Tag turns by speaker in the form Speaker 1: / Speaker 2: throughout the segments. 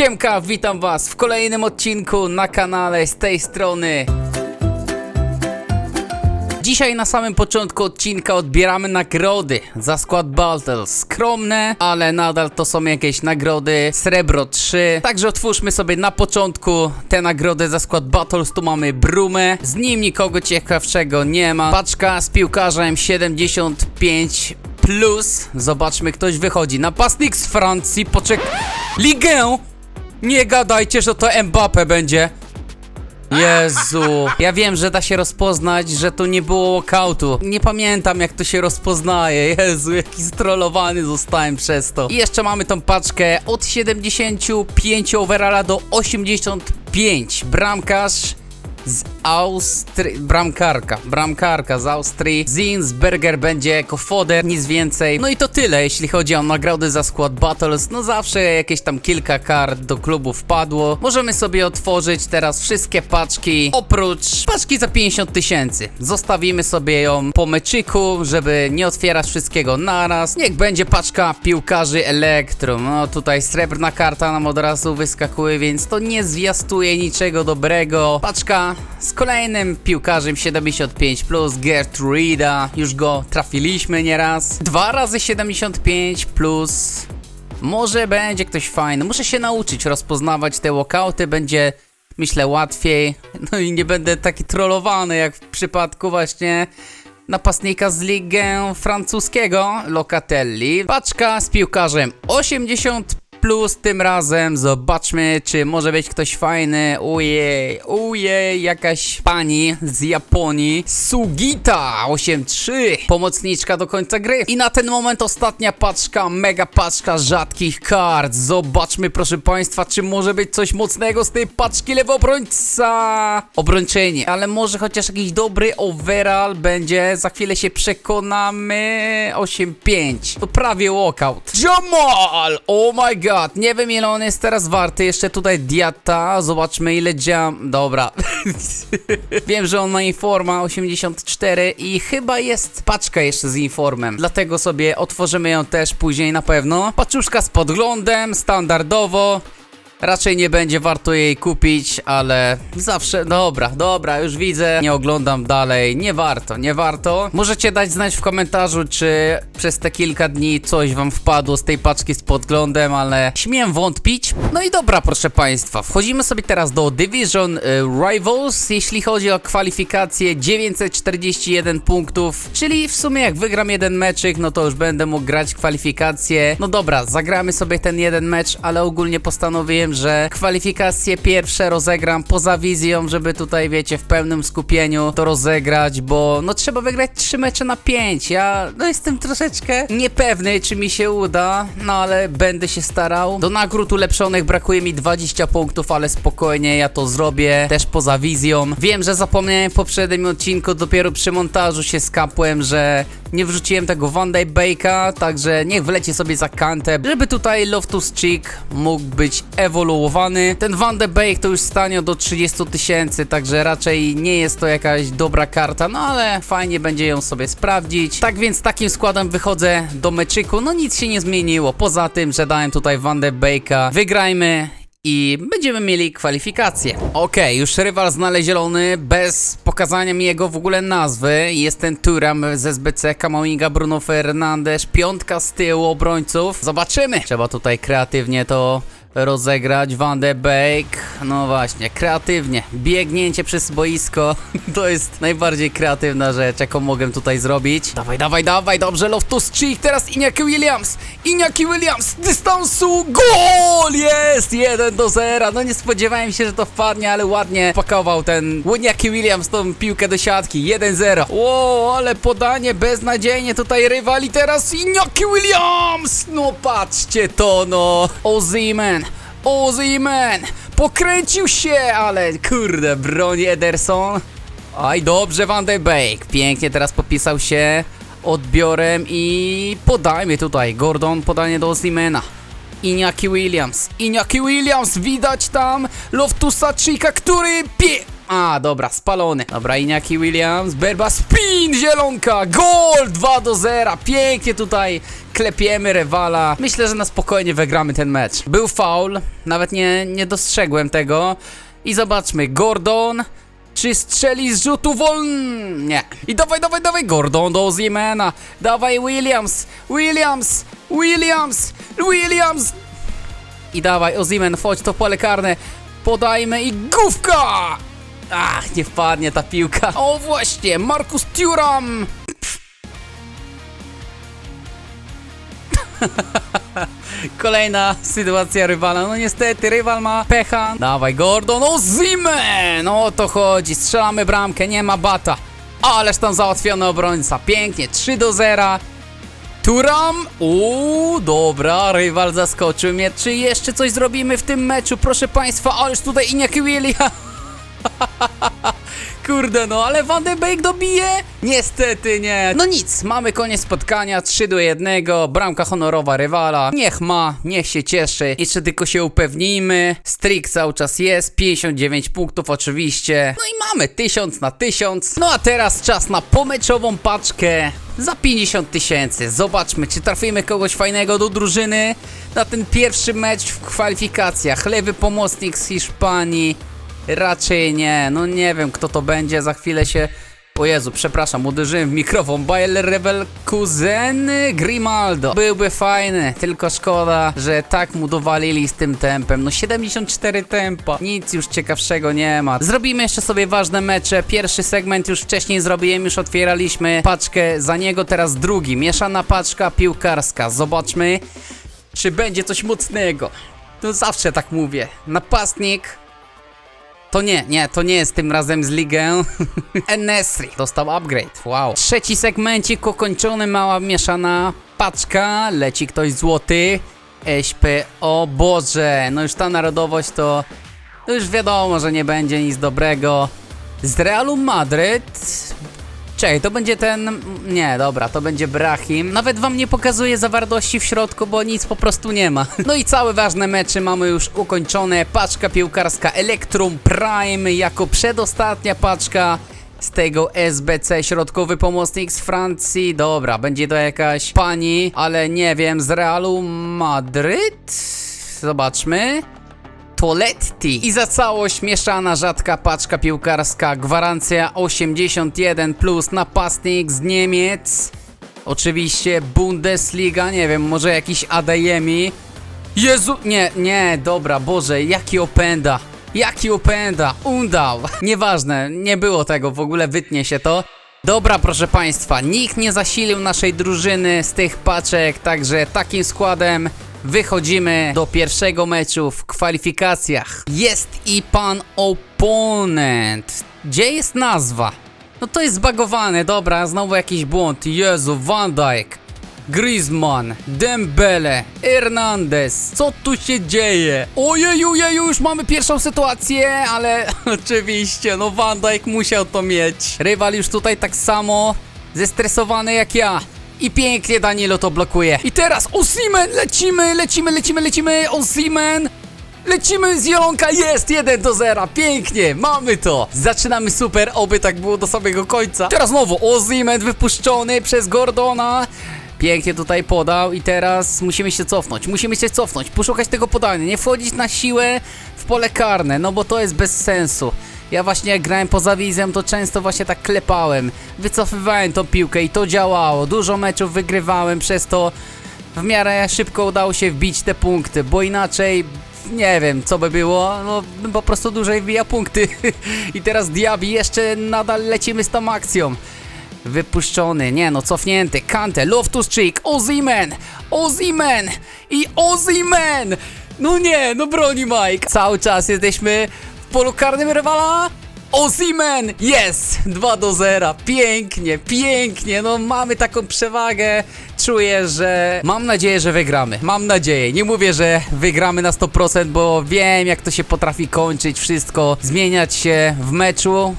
Speaker 1: Siemka, witam was w kolejnym odcinku na kanale z tej strony. Dzisiaj na samym początku odcinka odbieramy nagrody za skład Battles. Skromne, ale nadal to są jakieś nagrody. Srebro 3. Także otwórzmy sobie na początku te nagrody za skład Battles. Tu mamy Brumę. Z nim nikogo ciekawszego nie ma. Paczka z piłkarzem 75 plus. Zobaczmy, ktoś wychodzi. Napastnik z Francji. Poczek... Ligę! Nie gadajcie, że to Mbappe będzie. Jezu, ja wiem, że da się rozpoznać, że tu nie było walkoutu. Nie pamiętam jak to się rozpoznaje. Jezu, jaki strollowany zostałem przez to. I jeszcze mamy tą paczkę od 75 overalla do 85. Bramkarz z Austrii, bramkarka, bramkarka z Austrii, Zinsberger będzie jako foder, nic więcej. No i to tyle, jeśli chodzi o nagrody za skład Battles, no zawsze jakieś tam kilka kart do klubu wpadło. Możemy sobie otworzyć teraz wszystkie paczki, oprócz paczki za 50 tysięcy. Zostawimy sobie ją po meczyku, żeby nie otwierać wszystkiego naraz. Niech będzie paczka piłkarzy Elektrum. No tutaj srebrna karta nam od razu wyskakuje, więc to nie zwiastuje niczego dobrego. Paczka z kolejnym piłkarzem 75 plus Gertruida. Już go trafiliśmy nieraz. Dwa razy 75 plus. Może będzie ktoś fajny. Muszę się nauczyć rozpoznawać te walkouty. Będzie myślę łatwiej. No i nie będę taki trollowany jak w przypadku właśnie napastnika z ligę francuskiego Locatelli. Paczka z piłkarzem 80 plus tym razem. Zobaczmy, czy może być ktoś fajny. Ujej, ujej, jakaś pani z Japonii. Sugita 8-3. Pomocniczka do końca gry. I na ten moment ostatnia paczka, mega paczka rzadkich kart. Zobaczmy, proszę państwa, czy może być coś mocnego z tej paczki lewy obrońca. Obrończenie, ale może chociaż jakiś dobry overall będzie. Za chwilę się przekonamy. 8-5. To prawie walkout. Jamal! Oh my god. Nie wiem ile on jest teraz warty. Jeszcze tutaj diata. Zobaczmy ile dziam... Dobra. wiem, że on ma informa 84 i chyba jest paczka jeszcze z informem. Dlatego sobie otworzymy ją też później na pewno. Paczuszka z podglądem, standardowo. Raczej nie będzie warto jej kupić, ale zawsze, dobra, dobra, już widzę, nie oglądam dalej, nie warto, nie warto. Możecie dać znać w komentarzu, czy przez te kilka dni coś wam wpadło z tej paczki z podglądem, ale śmiem wątpić. No i dobra, proszę państwa, wchodzimy sobie teraz do Division y, Rivals, jeśli chodzi o kwalifikację 941 punktów, czyli w sumie jak wygram jeden meczyk, no to już będę mógł grać kwalifikacje. No dobra, zagramy sobie ten jeden mecz, ale ogólnie postanowiłem, że kwalifikacje pierwsze rozegram poza wizją, żeby tutaj, wiecie, w pełnym skupieniu to rozegrać, bo no trzeba wygrać trzy mecze na 5. Ja no jestem troszeczkę niepewny, czy mi się uda, no ale będę się starał. Do nagród ulepszonych brakuje mi 20 punktów, ale spokojnie, ja to zrobię też poza wizją. Wiem, że zapomniałem w poprzednim odcinku, dopiero przy montażu się skapłem, że nie wrzuciłem tego Van Bake'a, także niech wleci sobie za kantę, żeby tutaj Loftus Cheek mógł być ewoluowany. Ten Van de Beek to już stanie do 30 tysięcy, także raczej nie jest to jakaś dobra karta, no ale fajnie będzie ją sobie sprawdzić. Tak więc takim składem wychodzę do meczyku, no nic się nie zmieniło, poza tym, że dałem tutaj Van de Beek'a. Wygrajmy i będziemy mieli kwalifikacje. Okej, już rywal znaleziony bez pokazania mi jego w ogóle nazwy. Jest ten Turam z SBC, Kamavinga, Bruno Fernandes, piątka z tyłu obrońców. Zobaczymy. Trzeba tutaj kreatywnie to rozegrać. Van de Beek, no właśnie, kreatywnie. Biegnięcie przez boisko to jest najbardziej kreatywna rzecz, jaką mogę tutaj zrobić. Dawaj, dawaj, dawaj, dobrze, Loftus Cheek, teraz Iñaki Williams. Iñaki Williams dystansu, gol! Jest! 1 do 0. No nie spodziewałem się, że to wpadnie, ale ładnie pakował ten Iñaki Williams tą piłkę do siatki. 1-0. Wow, ale podanie beznadziejnie tutaj rywali teraz Iñaki Williams! No patrzcie to, no. Ozyman. Ozyman! Pokręcił się, ale kurde, broni Ederson. Aj, dobrze, Van de Beek. Pięknie teraz popisał się odbiorem i podajmy tutaj. Gordon, podanie do Ozimena. Iñaki Williams. Iñaki Williams, widać tam Loftusa Cheeka, który pie... A, dobra, spalony. Dobra, Iniaki Williams, Berba, spin, zielonka, gol, 2 do 0. Pięknie tutaj klepiemy rywala. Myślę, że na spokojnie wygramy ten mecz. Był faul, nawet nie, nie dostrzegłem tego. I zobaczmy, Gordon... Czy strzeli z rzutu wolny? Nie. I dawaj, dawaj, dawaj, Gordon do Ozimena. Dawaj, Williams, Williams, Williams, Williams. I dawaj, Ozimen, wchodź to pole karne. Podajmy i główka! Ach, nie wpadnie ta piłka. O właśnie, Markus Thuram! Kolejna sytuacja rywala. No niestety, rywal ma pecha. Dawaj, Gordon, o Zimmer! No o to chodzi, strzelamy bramkę, nie ma bata. Ależ tam załatwiony obrońca. Pięknie, 3 do 0. Turam! Uuu, dobra, rywal zaskoczył mnie. Czy jeszcze coś zrobimy w tym meczu? Proszę Państwa, ależ tutaj Iniaki William. Kurde no, ale Van de Beek dobije? Niestety nie. No nic, mamy koniec spotkania, 3 do 1, bramka honorowa rywala. Niech ma, niech się cieszy. Jeszcze tylko się upewnijmy. Strik cały czas jest, 59 punktów oczywiście. No i mamy 1000 na 1000. No a teraz czas na pomeczową paczkę. Za 50 tysięcy. Zobaczmy, czy trafimy kogoś fajnego do drużyny na ten pierwszy mecz w kwalifikacjach. Lewy pomocnik z Hiszpanii. Raczej nie, no nie wiem kto to będzie, za chwilę się... O Jezu, przepraszam, uderzyłem w mikrofon. Bayer Leverkusen Grimaldo. Byłby fajny, tylko szkoda, że tak mu dowalili z tym tempem. No 74 tempa, nic już ciekawszego nie ma. Zrobimy jeszcze sobie ważne mecze. Pierwszy segment już wcześniej zrobiłem, już otwieraliśmy paczkę za niego, teraz drugi. Mieszana paczka piłkarska. Zobaczmy, czy będzie coś mocnego. No zawsze tak mówię. Napastnik, to nie, nie, to nie jest tym razem z ligę. Enesri dostał upgrade, wow. Trzeci segmencik ukończony, mała mieszana paczka, leci ktoś złoty. SP, o Boże, no już ta narodowość to, to już wiadomo, że nie będzie nic dobrego. Z Realu Madryt Czekaj, to będzie ten... Nie, dobra, to będzie Brahim. Nawet wam nie pokazuję zawartości w środku, bo nic po prostu nie ma. No i całe ważne mecze mamy już ukończone. Paczka piłkarska Electrum Prime jako przedostatnia paczka z tego SBC, środkowy pomocnik z Francji. Dobra, będzie to jakaś pani, ale nie wiem, z Realu Madryt? Zobaczmy. Toletti. I za całość mieszana rzadka paczka piłkarska. Gwarancja 81 plus napastnik z Niemiec. Oczywiście Bundesliga, nie wiem, może jakiś Adeyemi. Jezu, nie, nie, dobra, Boże, jaki opęda. Jaki opęda, undał. Nieważne, nie było tego, w ogóle wytnie się to. Dobra, proszę Państwa, nikt nie zasilił naszej drużyny z tych paczek, także takim składem wychodzimy do pierwszego meczu w kwalifikacjach. Jest i pan oponent. Gdzie jest nazwa? No to jest zbagowane, dobra, znowu jakiś błąd. Jezu, Van Dijk, Griezmann, Dembele, Hernandez. Co tu się dzieje? Ojeju, jeju, już mamy pierwszą sytuację, ale oczywiście, no Van Dijk musiał to mieć. Rywal już tutaj tak samo zestresowany jak ja. I pięknie Danilo to blokuje. I teraz Osimen, lecimy, lecimy, lecimy, lecimy, Osimen. Lecimy z Zielonka, jest 1 do 0, pięknie, mamy to. Zaczynamy super, oby tak było do samego końca. Teraz znowu Ozimen wypuszczony przez Gordona. Pięknie tutaj podał i teraz musimy się cofnąć, musimy się cofnąć, poszukać tego podania, nie wchodzić na siłę w pole karne, no bo to jest bez sensu ja właśnie jak grałem poza wizją, to często właśnie tak klepałem, wycofywałem tą piłkę i to działało, dużo meczów wygrywałem, przez to w miarę szybko udało się wbić te punkty, bo inaczej nie wiem co by było, no po prostu dłużej wbija punkty. I teraz Diaby jeszcze nadal lecimy z tą akcją. Wypuszczony, nie no, cofnięty, Kante, Loftus-Cheek, Ozimen, Ozimen i Ozimen! No nie, no broni Mike. Cały czas jesteśmy polu karnym rywala. Ozimen! Jest! 2 do 0. Pięknie, pięknie. No mamy taką przewagę. Czuję, że mam nadzieję, że wygramy. Mam nadzieję. Nie mówię, że wygramy na 100%, bo wiem jak to się potrafi kończyć wszystko, zmieniać się w meczu.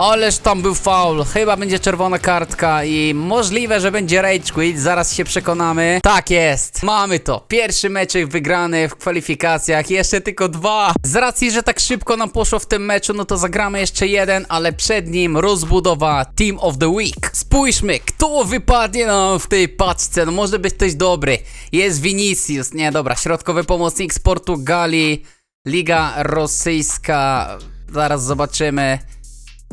Speaker 1: Ależ tam był faul, chyba będzie czerwona kartka i możliwe, że będzie rage quit, zaraz się przekonamy. Tak jest, mamy to. Pierwszy meczek wygrany w kwalifikacjach, jeszcze tylko dwa. Z racji, że tak szybko nam poszło w tym meczu, no to zagramy jeszcze jeden, ale przed nim rozbudowa Team of the Week. Spójrzmy, kto wypadnie nam w tej paczce, no może być ktoś dobry. Jest Vinicius, nie dobra, środkowy pomocnik z Portugalii, Liga Rosyjska, zaraz zobaczymy.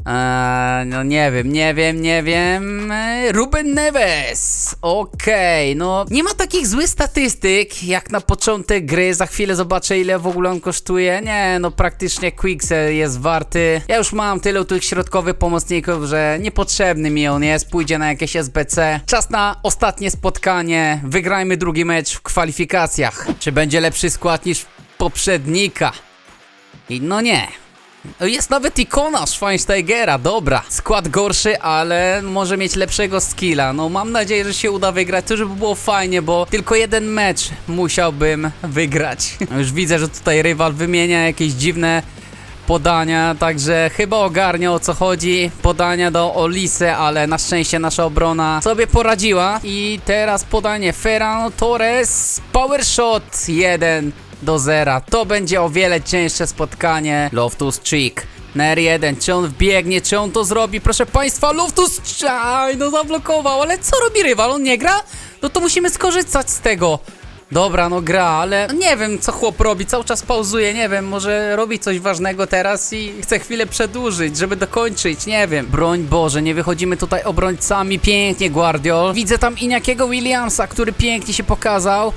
Speaker 1: Eee, no nie wiem, nie wiem, nie wiem. Ruben Neves. Okej, no nie ma takich złych statystyk jak na początek gry. Za chwilę zobaczę ile w ogóle on kosztuje. Nie, no praktycznie Quickset jest warty. Ja już mam tylu tych środkowych pomocników, że niepotrzebny mi on jest. Pójdzie na jakieś SBC. Czas na ostatnie spotkanie. Wygrajmy drugi mecz w kwalifikacjach. Czy będzie lepszy skład niż poprzednika? I no nie. Jest nawet ikona Schweinsteigera, dobra. Skład gorszy, ale może mieć lepszego skilla. No mam nadzieję, że się uda wygrać. To żeby było fajnie, bo tylko jeden mecz musiałbym wygrać. Już widzę, że tutaj rywal wymienia jakieś dziwne podania, także chyba ogarnia o co chodzi. Podania do Olise, ale na szczęście nasza obrona sobie poradziła. I teraz podanie Ferran Torres, power shot 1 do 0. To będzie o wiele cięższe spotkanie. Loftus Cheek. Ner 1, czy on wbiegnie, czy on to zrobi? Proszę państwa, Loftus Aj, no zablokował, ale co robi rywal? On nie gra? No to musimy skorzystać z tego. Dobra, no gra, ale nie wiem co chłop robi, cały czas pauzuje, nie wiem, może robi coś ważnego teraz i chce chwilę przedłużyć, żeby dokończyć, nie wiem. Broń Boże, nie wychodzimy tutaj obrońcami, pięknie Guardiol. Widzę tam Iniakiego Williamsa, który pięknie się pokazał.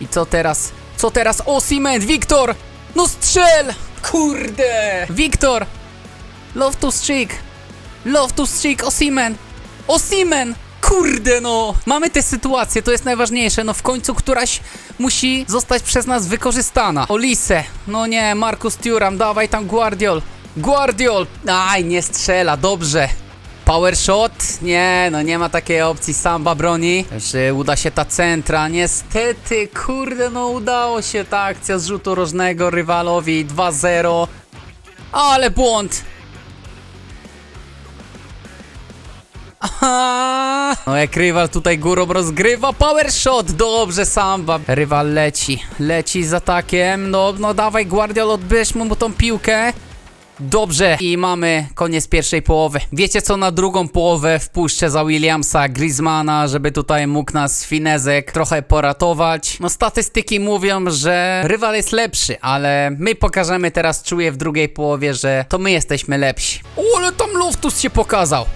Speaker 1: I co teraz? Co teraz? O, Cement, Wiktor! No strzel! Kurde! Wiktor! Loftus Cheek! Loftus Cheek, Osimen! Osimen! Kurde no! Mamy tę sytuację, to jest najważniejsze, no w końcu któraś musi zostać przez nas wykorzystana. Olise, no nie, Markus Thuram, dawaj tam Guardiol. Guardiol! Aj, nie strzela, dobrze. Power shot? Nie, no nie ma takiej opcji, Samba broni. Jeszcze uda się ta centra, niestety, kurde, no udało się ta akcja z rzutu rożnego rywalowi 2-0. Ale błąd! Aha! No jak rywal tutaj górą rozgrywa, power shot, dobrze Samba. Rywal leci, leci z atakiem, no, no dawaj Guardiol, odbierz mu tą piłkę. Dobrze, i mamy koniec pierwszej połowy. Wiecie co, na drugą połowę wpuszczę za Williamsa Griezmana, żeby tutaj mógł nas finezek trochę poratować. No statystyki mówią, że rywal jest lepszy, ale my pokażemy teraz, czuję w drugiej połowie, że to my jesteśmy lepsi. O, ale tam Loftus się pokazał.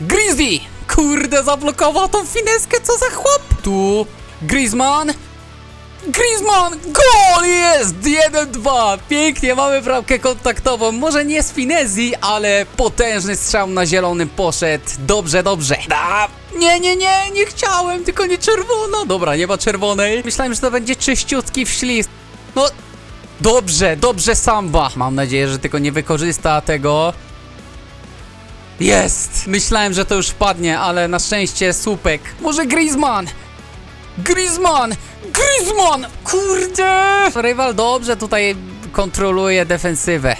Speaker 1: Grizzly! Kurde, zablokował tą fineskę, co za chłop! Tu Griezmann. Griezmann! Gol jest! 1-2! Pięknie, mamy bramkę kontaktową. Może nie z finezji, ale potężny strzał na zielonym poszedł. Dobrze, dobrze. A, nie, nie, nie, nie chciałem, tylko nie czerwona. Dobra, nie ma czerwonej. Myślałem, że to będzie czyściutki wślizg. No, dobrze, dobrze Samba. Mam nadzieję, że tylko nie wykorzysta tego. Jest! Myślałem, że to już wpadnie, ale na szczęście słupek. Może Griezmann! Griezmann! Griezmann! Kurde! Rywal dobrze tutaj kontroluje defensywę.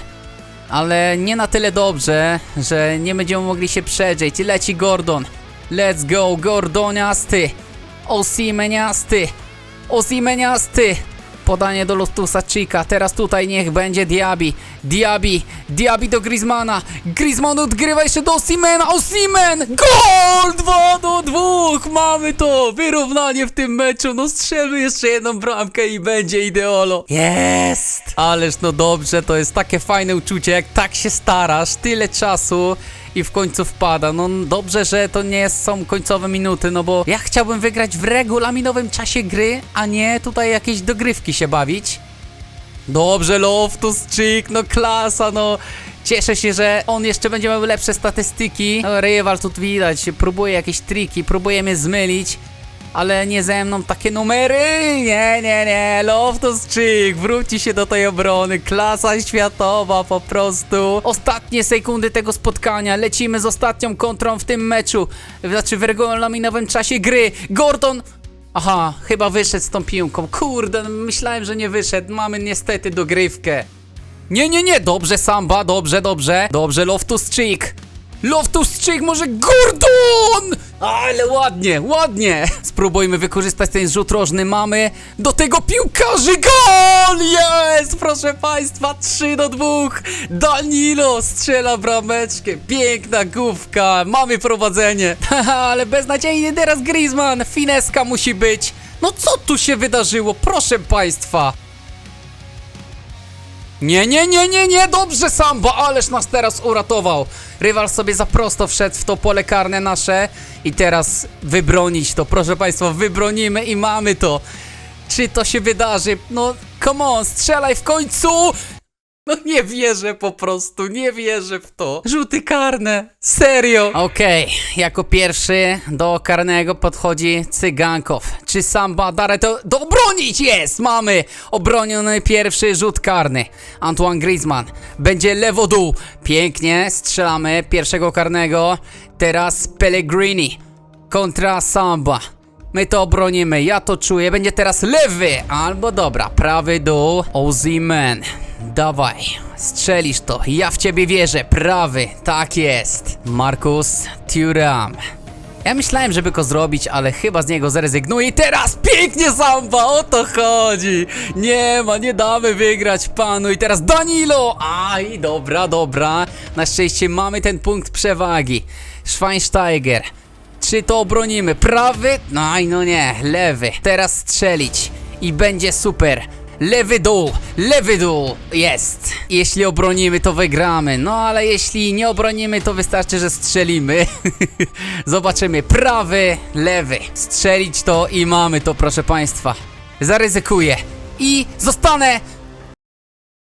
Speaker 1: Ale nie na tyle dobrze, że nie będziemy mogli się przedrzeć. Leci Gordon. Let's go, Gordoniasty. Osimeniasty. Osimeniasty. Podanie do Lotusa Chica. Teraz tutaj niech będzie Diaby. Diaby. Diaby do Griezmana. Griezmann odgrywa jeszcze do Osimena. Osimen! Gol! 2 do 2! Mamy to! Wyrównanie w tym meczu. No strzelmy jeszcze jedną bramkę i będzie ideolo. Jest! Ależ no dobrze, to jest takie fajne uczucie, jak tak się starasz, tyle czasu i w końcu wpada. No dobrze, że to nie są końcowe minuty, no bo ja chciałbym wygrać w regulaminowym czasie gry, a nie tutaj jakieś dogrywki się bawić. Dobrze, Loftus Cheek, no klasa, no. Cieszę się, że on jeszcze będzie miał lepsze statystyki. No, rywal tu widać, próbuje jakieś triki, próbuje mnie zmylić. Ale nie ze mną takie numery! Nie, nie, nie! Loftus Cheek wróci się do tej obrony. Klasa światowa po prostu. Ostatnie sekundy tego spotkania. Lecimy z ostatnią kontrą w tym meczu. Znaczy w regulaminowym czasie gry. Gordon Aha, chyba wyszedł z tą piłką. Kurde, no myślałem, że nie wyszedł. Mamy niestety dogrywkę. Nie, nie, nie, dobrze Samba, dobrze, dobrze. Dobrze, Loftus Cheek. Loftus Cheek, może Gordon! Ale ładnie, ładnie. Spróbujmy wykorzystać ten rzut rożny. Mamy do tego piłkarzy gol! Jest, proszę państwa, 3 do 2. Danilo strzela brameczkę. Piękna główka. Mamy prowadzenie. Ale beznadziejnie teraz Griezmann. Fineska musi być. No co tu się wydarzyło? Proszę państwa. Nie, nie, nie, nie, nie, dobrze Samba, ależ nas teraz uratował. Rywal sobie za prosto wszedł w to pole karne nasze i teraz wybronić to, proszę państwa, wybronimy i mamy to. Czy to się wydarzy? No, come on, strzelaj w końcu! No nie wierzę po prostu, nie wierzę w to. Rzuty karne, serio. Okej, jako pierwszy do karnego podchodzi Cygankow. Czy Samba Dare to do obronić jest? Mamy obroniony pierwszy rzut karny. Antoine Griezmann będzie lewo-dół. Pięknie, strzelamy pierwszego karnego. Teraz Pellegrini kontra Samba. My to obronimy, ja to czuję. Będzie teraz lewy, albo dobra, prawy dół. Ozyman, dawaj, strzelisz to. Ja w ciebie wierzę, prawy, tak jest. Markus Thuram. Ja myślałem, żeby go zrobić, ale chyba z niego zrezygnuję. I teraz pięknie Samba, o to chodzi. Nie ma, nie damy wygrać panu. I teraz Danilo. Aj, dobra, dobra. Na szczęście mamy ten punkt przewagi. Schweinsteiger. Czy to obronimy? Prawy? No aj, no nie, lewy. Teraz strzelić. I będzie super. Lewy dół, lewy dół, jest. Jeśli obronimy, to wygramy. No ale jeśli nie obronimy, to wystarczy, że strzelimy. Zobaczymy. Prawy, lewy. Strzelić to i mamy to, proszę państwa. Zaryzykuję. I zostanę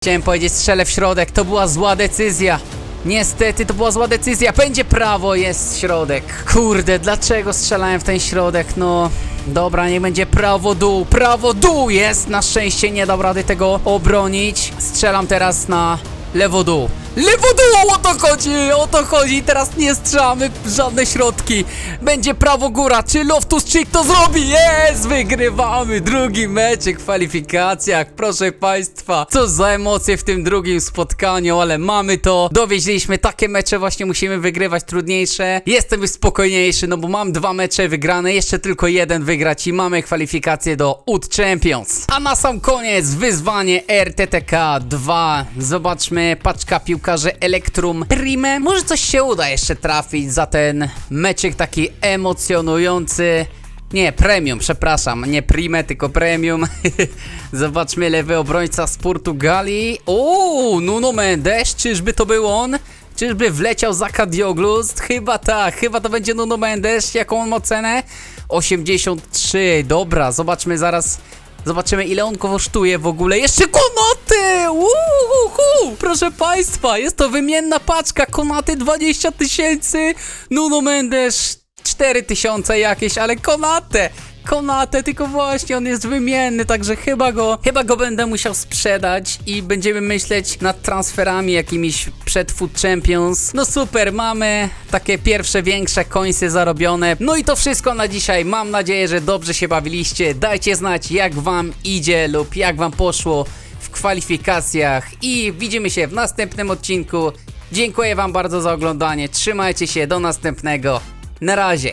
Speaker 1: Chciałem powiedzieć strzelę w środek, to była zła decyzja. Niestety to była zła decyzja. Będzie prawo, jest środek. Kurde, dlaczego strzelałem w ten środek? No, dobra, nie będzie prawo dół. Prawo dół jest! Na szczęście nie dam rady tego obronić. Strzelam teraz na lewo dół. Lewo o to chodzi, o to chodzi. Teraz nie strzelamy żadne środki. Będzie prawo góra. Czy Loftus Cheek to zrobi? Jest! Wygrywamy drugi mecz w kwalifikacjach. Proszę Państwa, co za emocje w tym drugim spotkaniu, ale mamy to. Dowieźliśmy takie mecze, właśnie musimy wygrywać trudniejsze. Jestem już spokojniejszy, no bo mam dwa mecze wygrane, jeszcze tylko jeden wygrać i mamy kwalifikacje do UT Champions. A na sam koniec wyzwanie RTTK 2. Zobaczmy, paczka piłkarzy Electrum Prime. Może coś się uda jeszcze trafić za ten meczek taki emocjonujący. Nie, premium, przepraszam, nie prime, tylko premium. Zobaczmy lewy obrońca z Portugalii. O, Nuno Mendes, czyżby to był on? Czyżby wleciał za Kadioglus? Chyba tak, chyba to będzie Nuno Mendes. Jaką on ma cenę? 83, dobra, zobaczmy zaraz. Zobaczymy ile on kosztuje w ogóle. Jeszcze konaty! Uhuhu! Proszę państwa, jest to wymienna paczka. Konaty 20 tysięcy. Nuno Mendes 4 tysiące jakieś, ale konate! Konate, tylko właśnie on jest wymienny, także chyba go, chyba go będę musiał sprzedać i będziemy myśleć nad transferami jakimiś przed Food Champions. No super, mamy takie pierwsze większe końce zarobione. No i to wszystko na dzisiaj. Mam nadzieję, że dobrze się bawiliście. Dajcie znać jak wam idzie lub jak wam poszło w kwalifikacjach i widzimy się w następnym odcinku. Dziękuję wam bardzo za oglądanie. Trzymajcie się, do następnego. Na razie.